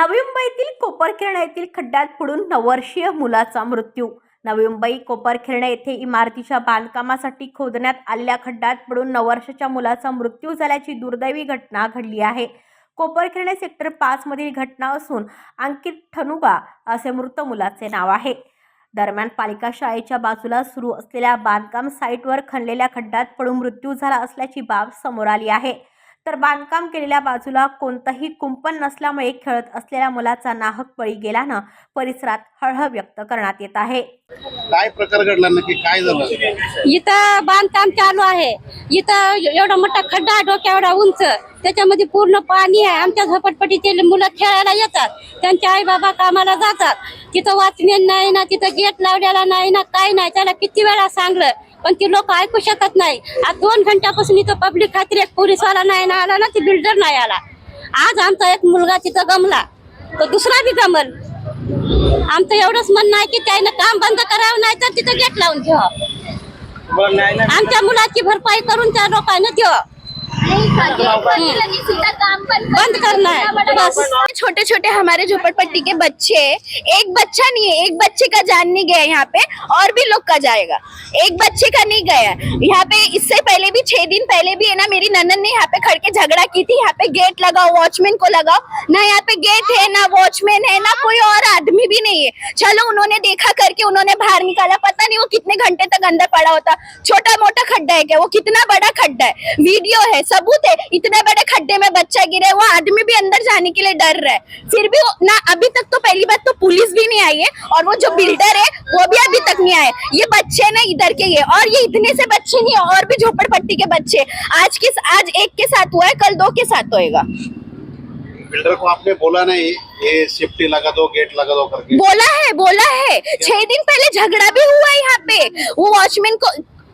नवी मुंबईतील कोपरखेरणा येथील खड्ड्यात पडून नववर्षीय मुलाचा मृत्यू. नवी मुंबई कोपरखेरणा येथे इमारतीच्या बांधकामासाठी खोदण्यात आलेल्या खड्ड्यात पडून नववर्षाच्या मुलाचा मृत्यू झाल्याची दुर्दैवी घटना घडली आहे. कोपरखेरणे सेक्टर पाच मधील घटना असून अंकित ठनुबा असे मृत मुलाचे नाव आहे. दरम्यान पालिका शाळेच्या बाजूला सुरू असलेल्या बांधकाम साईटवर खणलेल्या खड्ड्यात पडून मृत्यू झाला असल्याची बाब समोर आली आहे. तर बांधकाम केलेल्या बाजूला कोणतंही कुंपण नसल्यामुळे खेळत असलेल्या मुलाचा नाहक बळी गेल्यानं परिसरात हळहळ व्यक्त करण्यात येत आहे. काय प्रकार घडला नक्की? काय झालं? इथं बांधकाम चालू आहे. इथं एवढा मोठा खड्डा डोक्या एवढा उंच. त्याच्यामध्ये पूर्ण पाणी आहे. आमच्या झोपडपट्टीचे मुलं खेळायला येतात. त्यांचे आई बाबा कामाला जातात. तिथं वाचमेन नाही ना तिथं गेट लावलेला नाही ना काय नाही. त्याला किती वेळा सांगलं? पण ती लोक ऐकू शकत नाही. आज दोन घंट्यापासून इथं पब्लिक खात्री एक पोलीसवाला नाही ना आला ना ती बिल्डर नाही आला. आज आमचा एक मुलगा तिथं गमला. तो दुसरा बी गमल. आमचं एवढंच म्हणणं आहे की त्यानं काम बंद करावं नाही तर तिथं गेट लावून घ्यावं आमच्या मुलाची भरपाई करून त्या लोकांना द्यावं बंद करना है बस। छोटे छोटे हमारे झोपड़पट्टी के बच्चे हैं। एक बच्चा नहीं है एक बच्चे का जान नहीं गया यहाँ पे और भी लोग का जाएगा। एक बच्चे का नहीं गया यहाँ पे इससे पहले भी छह दिन पहले भी है ना मेरी ननन ने यहाँ पे खड़ के झगड़ा की थी। यहाँ पे गेट लगाओ वॉचमैन को लगाओ। ना यहाँ पे गेट है ना वॉचमैन है ना कोई और आदमी भी नहीं है। चलो उन्होंने देखा करके उन्होंने बाहर निकाला। पता नहीं वो कितने घंटे तक अंदर पड़ा होता। छोटा मोटा खड्डा है क्या? वो कितना बड़ा खड्डा है? वीडियो है सबूत है। इतने बड़े खड्डे में बच्चा गिरे वो आदमी भी अंदर जाने के लिए डर रहा है। फिर भी ना अभी तक तो पहली बात तो पुलिस भी नहीं आई है और वो जो बिल्डर है वो भी अभी तक नहीं आए ये बच्चे ना इधर के ये और ये इतने से बच्चे नहीं है और भी झोपड़पट्टी के बच्चे। आज के आज एक के साथ हुआ है कल दो के साथ होएगा। बिल्डर को आपने बोला नहीं ये सेफ्टी लगा दो गेट लगा दो करके। बोला है बोला है। छह दिन पहले झगड़ा भी हुआ है यहाँ पे। वो वॉचमैन को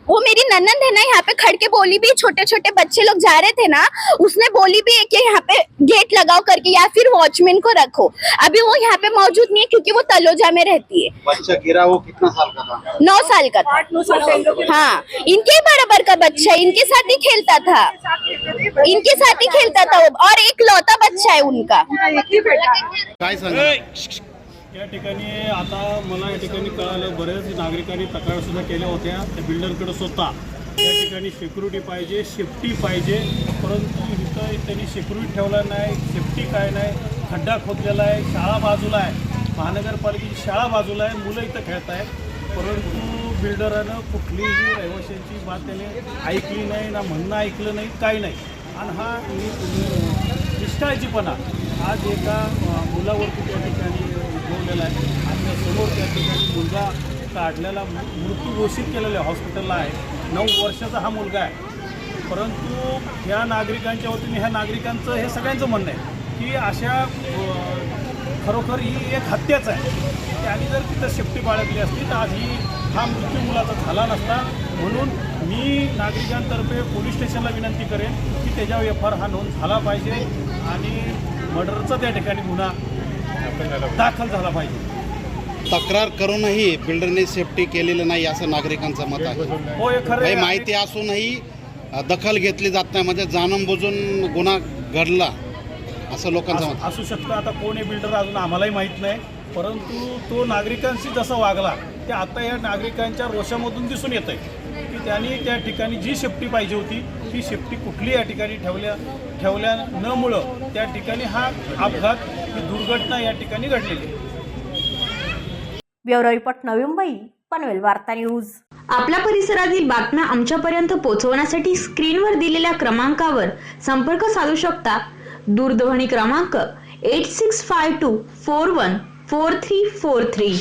वो मेरी ननंद है ना यहाँ पे खड़ के बोली भी छोटे छोटे बच्चे लोग जा रहे थे ना उसने बोली भी है कि यहाँ पे गेट लगाओ करके या फिर वॉचमैन को रखो। अभी वो यहाँ पे मौजूद नहीं है क्योंकि वो तलोजा में रहती है। बच्चा गिरा वो कितना साल का था? नौ साल का था। हाँ। इनके बराबर का बच्चा है इनके साथ ही खेलता था। इनके साथ ही खेलता था वो और एक लौता बच्चा है उनका। या ठिकाणी आता मला या ठिकाणी कळालं बरेच नागरिकांनी तक्रार सुद्धा केल्या होत्या. त्या बिल्डरकडे स्वतः. या ठिकाणी सिक्युरिटी पाहिजे सेफ्टी पाहिजे. परंतु इथं त्यांनी सिक्युरिटी ठेवला नाही. सेफ्टी काय नाही? खड्डा खोदलेला आहे शाळा बाजूला आहे. महानगरपालिकेची शाळा बाजूला आहे. मुलं इथं खेळत आहेत. परंतु बिल्डरानं कुठलीही रहिवाशांची बात त्याने ऐकली नाही ना म्हणणं ऐकलं नाही काही नाही. आणि हा निष्काळजीपणा. आज एका मुलावर मुलावरती त्या ठिकाणी उद्भवलेला आहे. आपल्यासमोर त्या ठिकाणी मुलगा काढलेला मृत्यू घोषित केलेला आहे हॉस्पिटलला आहे. नऊ वर्षाचा हा मुलगा आहे. परंतु ह्या नागरिकांच्या वतीने ह्या नागरिकांचं हे सगळ्यांचं म्हणणं आहे की अशा खरोखर ही एक हत्याच आहे. त्यांनी जर तिथं शेपटी बाळगली असती तर आज ही हा मृत्यू मुलाचा झाला नसता. म्हणून मी नागरिकांतर्फे पोलीस स्टेशनला विनंती करेन की त्याच्यावर एफ आर हा नोंद झाला पाहिजे आणि मर्डरचा त्या ठिकाणी गुन्हा दाखल झाला पाहिजे. तक्रार करूनही बिल्डरने सेफ्टी केलेलं नाही असं नागरिकांचं मत आहे. हो हे खरं काही आहे. माहिती असूनही दखल घेतली जात नाही म्हणजे जाणून बुजून गुन्हा घडला असं लोकांचं मत असू- असू शकतं आता कोण आहे बिल्डर अजून आम्हालाही माहीत नाही. परंतु तो नागरिकांशी जसा वागला ते आता या नागरिकांच्या रोषामधून दिसून येत आहे त्यांनी त्या ठिकाणी जी सेफ्टी पाहिजे होती ती सेफ्टी कुठली या ठिकाणी ठेवल्या ठेवल्या न मुळं त्या ठिकाणी हा अपघात ही दुर्घटना या ठिकाणी घडलेली आहे. ब्युरो रिपोर्ट नवी मुंबई पनवेल वार्ता न्यूज. आपल्या परिसरातील बातम्या आमच्यापर्यंत पोहोचवण्यासाठी स्क्रीनवर दिलेल्या क्रमांकावर संपर्क साधू शकता. दूरध्वनी क्रमांक eight six five two four one four three four three